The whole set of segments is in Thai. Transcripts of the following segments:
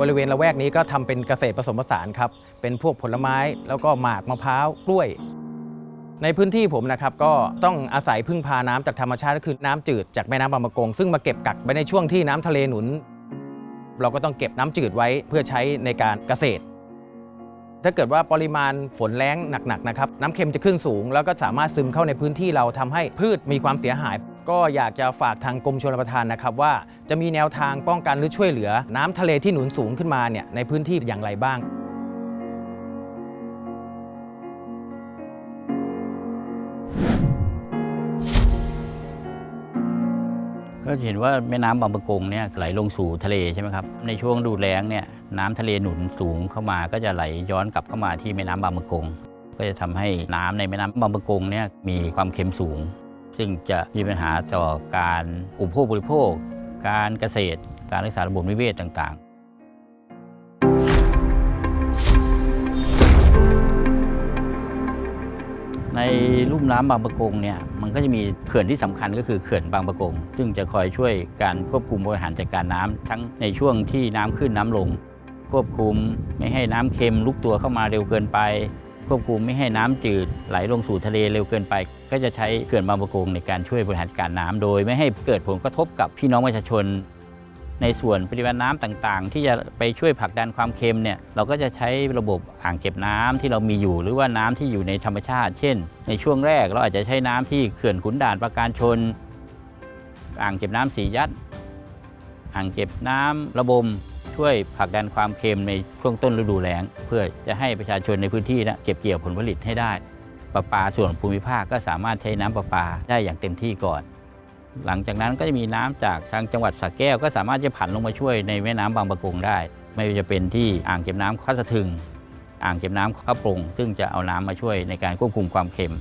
บริเวณละแวกนี้ก็ทำเป็นเกษตรผสมผสานครับ เป็นพวกผลไม้แล้วก็หมากมะพร้าวกล้วย ในพื้นที่ผมนะครับก็ต้องอาศัยพึ่งพาน้ำจากธรรมชาติก็คือน้ำจืดจากแม่น้ำบางประกงซึ่งมาเก็บกักไว้ในช่วงที่น้ำทะเลหนุน เราก็ต้องเก็บน้ำจืดไว้เพื่อใช้ในการเกษตร ถ้าเกิดว่าปริมาณฝนแล้งหนักๆนะครับน้ำเค็มจะขึ้นสูง แล้วก็สามารถซึมเข้าในพื้นที่เราทำให้พืชมีความเสียหาย ก็อยากจะฝากทางกรมชลประทานนะครับว่าจะมีแนวทางป้องกันหรือช่วยเหลือ น้ำทะเลที่หนุนสูงขึ้นมาเนี่ยในพื้นที่อย่างไรบ้างก็เห็นว่าแม่น้ำบางประกงเนี่ยไหลลงสู่ทะเลใช่ไหมครับในช่วงดูแล้งเนี่ยน้ำทะเลหนุนสูงเข้ามาก็จะไหลย้อนกลับเข้ามาที่แม่น้ำบางประกง ก็จะทำให้น้ำในแม่น้ำบางประกงเนี่ยมีความเค็มสูง ซึ่งจะมีปัญหาต่อการอุปโภคบริโภค การเกษตร การรักษาระบบนิเวศต่าง ๆในลุ่มน้ำบางประกงเนี่ยมันก็จะมีเขื่อนที่สำคัญก็คือเขื่อนบางประกง ซึ่งจะคอยช่วยการควบคุมบริหารจัดการน้ำทั้งในช่วงที่น้ำขึ้นน้ำลง ควบคุมไม่ให้น้ำเค็มลุกตัวเข้ามาเร็วเกินไป ควบคุมไม่ให้น้ำจืดไหลลงสู่ทะเลเร็วเกินไป ก็จะใช้เขื่อนบางประกงในการช่วยบริหารการน้ำโดย ไม่ให้เกิดผลกระทบกับพี่น้องประชาชน ในส่วนปริมาณน้ำต่างๆ ที่จะไปช่วยผลักดันความเค็มเนี่ยเราก็จะใช้ระบบอ่างเก็บน้ำที่เรามีอยู่ หรือว่าน้ำที่อยู่ในธรรมชาติ เช่น ในช่วงแรกเราอาจจะใช้น้ำที่เขื่อนขุนด่านประการชน อ่างเก็บน้ำสียัด อ่างเก็บน้ำระบม ช่วยผลักดันความเค็มในช่วงต้นฤดูแล้ง เพื่อจะให้ประชาชนในพื้นที่นะเก็บเกี่ยวผลผลิตให้ได้ประปาส่วนภูมิภาคก็สามารถใช้น้ำประปาได้อย่างเต็มที่ก่อน หลังจากนั้นก็จะมีน้ำจากทางจังหวัดสระแก้ว ก็สามารถจะผันลงมาช่วยในแม่น้ำบางปะกงได้ ไม่ว่าจะเป็นที่อ่างเก็บน้ำข้าสะทึง อ่างเก็บน้ำข้าปรงซึ่งจะเอาน้ำมาช่วยในการควบคุมความเค็ม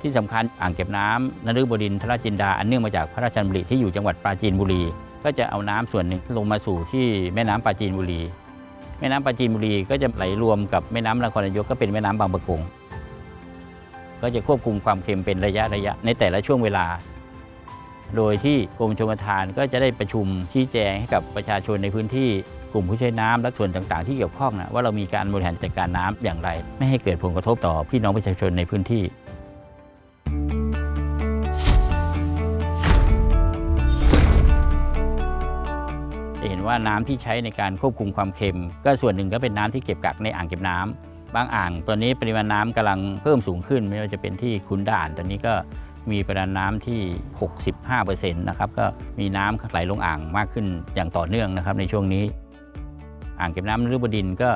ที่สำคัญอ่างเก็บน้ำนฤบดินทรจินดาอันเนื่องมาจากพระราชดำริที่อยู่จังหวัดปราจีนบุรี ก็จะเอาน้ำส่วนหนึ่งลงมาสู่ที่แม่น้ำปราจีนบุรี แม่น้ำปราจีนบุรีก็จะไหลรวมกับแม่น้ำนครนายกก็เป็นแม่น้ำบางประกง ก็จะควบคุมความเค็มเป็นระยะระยะในแต่ละช่วงเวลา โดยที่กรมชลประทานก็จะได้ประชุมชี้แจงให้กับประชาชนในพื้นที่กลุ่มผู้ใช้น้ำและส่วนต่างๆ ที่เกี่ยวข้องนะว่าเรามีการบริหารจัดการน้ำอย่างไร ไม่ให้เกิดผลกระทบต่อพี่น้องประชาชนในพื้นที่ นว่าน้ำที่ใช้ในการควบคุมความเค็ม ก็ส่วนหนึ่งก็เป็นน้ำที่เก็บกักในอ่างเก็บน้ำบางอ่างตอนนี้ปริมาณน้ำกำลังเพิ่มสูงขึ้น ไม่ว่าจะเป็นที่ขุนด่าน ตอนนี้ก็มีปริมาณน้ำที่ 65%นะครับก็มีน้ำไหลลงอ่างมากขึ้นอย่างต่อเนื่องนะครับในช่วงนี้ อ่างเก็บน้ำนฤบดินก็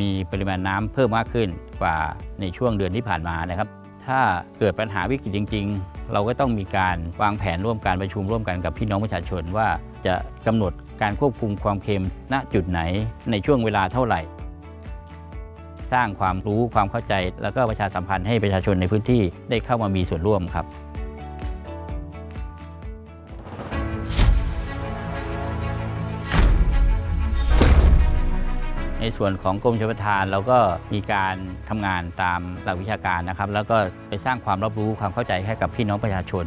มีปริมาณน้ำเพิ่มมากขึ้นกว่าในช่วงเดือนที่ผ่านมานะครับ ถ้าเกิดปัญหาวิกฤตจริง ๆ เราก็ต้องมีการวางแผนร่วมการประชุมร่วมกันกับพี่น้องประชาชนว่าจะกำหนด การควบคุมความเค็มณจุดไหนในช่วงเวลาเท่าไหร่ สร้างความรู้ความเข้าใจ แล้วก็ประชาสัมพันธ์ให้ประชาชนในพื้นที่ได้เข้ามามีส่วนร่วมครับในส่วนของกรมชลประทานเราก็มีการทำงานตามหลักวิชาการนะครับ แล้วก็ไปสร้างความรับรู้ความเข้าใจให้กับพี่น้องประชาชน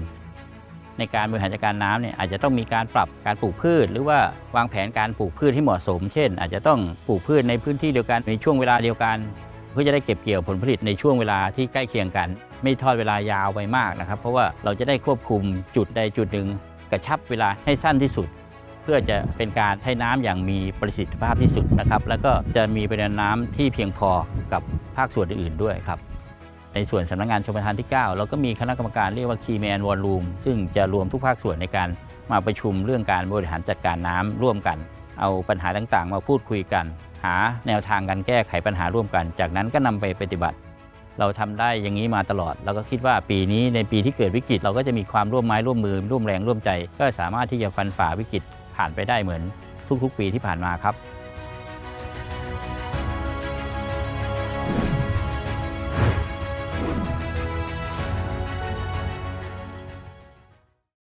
ในการบริหารจัดการน้ำเนี่ยอาจจะต้องมีการปรับการปลูกพืช หรือว่าวางแผนการปลูกพืชที่เหมาะสม เช่น อาจจะต้องปลูกพืชในพื้นที่เดียวกันในช่วงเวลาเดียวกัน เพื่อจะได้เก็บเกี่ยวผลผลิตในช่วงเวลาที่ใกล้เคียงกัน ไม่ทอดเวลายาวไปมากนะครับ เพราะว่าเราจะได้ควบคุมจุดใดจุดหนึ่งกระชับเวลาให้สั้นที่สุด เพื่อจะเป็นการใช้น้ำอย่างมีประสิทธิภาพที่สุดนะครับ แล้วก็จะมีปริมาณน้ำที่เพียงพอกับภาคส่วนอื่นๆด้วยครับ ในส่วนสำนักงานชมประทานที่ 9 เราก็มีคณะกรรมการเรียกว่า Key Man War Room ซึ่งจะรวมทุกภาคส่วนในการมาประชุมเรื่องการบริหารจัดการน้ำร่วมกัน เอาปัญหาต่างๆ มาพูดคุยกัน หาแนวทางการแก้ไขปัญหาร่วมกัน จากนั้นก็นำไปปฏิบัติ เราทำได้อย่างนี้มาตลอดเราก็คิดว่าปีนี้ในปีที่เกิดวิกฤต เราก็จะมีความร่วมไม้ร่วมมือร่วมแรงร่วมใจ ก็สามารถที่จะฟันฝ่าวิกฤตผ่านไปได้เหมือนทุกๆ ปีที่ผ่านมาครับ